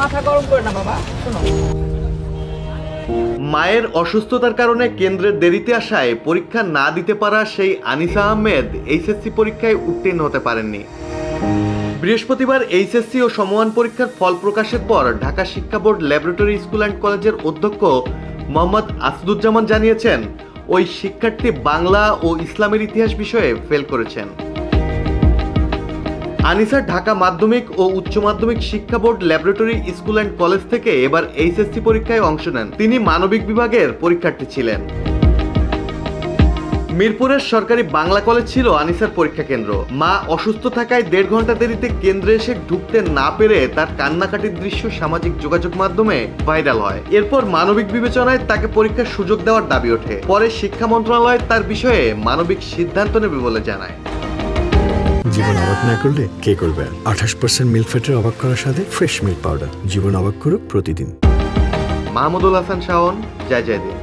মাথা গরম করে না, বাবা। মায়ের অসুস্থতার কারণে কেন্দ্রের দেরিতে আসায় পরীক্ষা না দিতে পারা সেই আনিসা আহমেদ এইচএসসি পরীক্ষায় উত্তীর্ণ হতে পারেননি। বৃহস্পতিবার এইচএসসি ও সমমান পরীক্ষার ফল প্রকাশের পর ঢাকা শিক্ষা বোর্ড ল্যাবরেটরি স্কুল অ্যান্ড কলেজের অধ্যক্ষ মোহাম্মদ আসাদুজ্জামান জানিয়েছেন, ওই শিক্ষার্থী বাংলা ও ইসলামের ইতিহাস বিষয়ে ফেল করেছেন। আনিসা ঢাকা মাধ্যমিক ও উচ্চ মাধ্যমিক শিক্ষা board laboratory school and college থেকে এবার এইচএসসি পরীক্ষায় অংশ নেন। তিনি মানবিক বিভাগের পরীক্ষার্থী ছিলেন। মিরপুরের সরকারি বাংলা কলেজ ছিল আনিসার পরীক্ষা কেন্দ্র। মা অসুস্থ থাকায় দেড় ঘণ্টা দেরিতে কেন্দ্রে এসে ঢুকতে না পেরে তার কান্নাকাটির দৃশ্য সামাজিক যোগাযোগ মাধ্যমে ভাইরাল হয়। এরপর মানবিক বিবেচনায় তাকে পরীক্ষার সুযোগ দেওয়ার দাবি ওঠে। পরে শিক্ষা মন্ত্রণালয় তার বিষয়ে মানবিক সিদ্ধান্ত নেবে বলে জানায়। জীবন অবাক না করলে কে করবে? আঠাশ পার্সেন্ট মিল্ক ফ্যাটের অবাক করার সাথে ফ্রেশ মিল্ক পাউডার জীবন অবাক করুক প্রতিদিন। মাহমুদুল হাসান শাওন, জয় জয় দিন